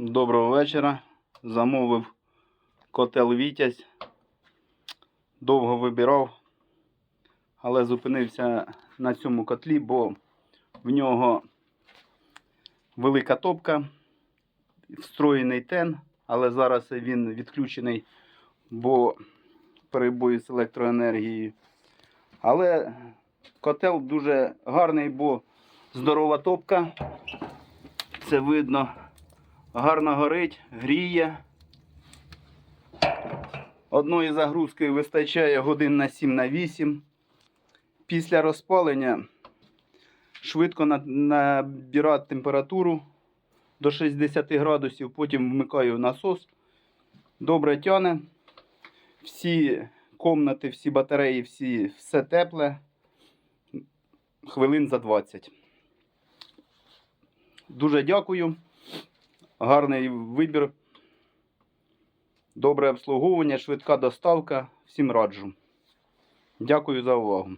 Доброго вечора. Замовив котел Вітязь. Довго вибирав, але зупинився на цьому котлі, бо в нього велика топка, встроєний тен, але зараз він відключений, бо перебої з електроенергією. Але котел дуже гарний, бо здорова топка. Це видно. Гарно горить, гріє. Одної загрузки вистачає годин на 7 на 8. Після розпалення швидко на- набирати температуру до 60 градусів, потім вмикаю насос. Добре тяне. Всі комнати, всі батареї, всі, все тепле. Хвилин за 20. Дуже дякую. Гарний вибір. Добре обслуговування, швидка доставка. Всім раджу. Дякую за увагу.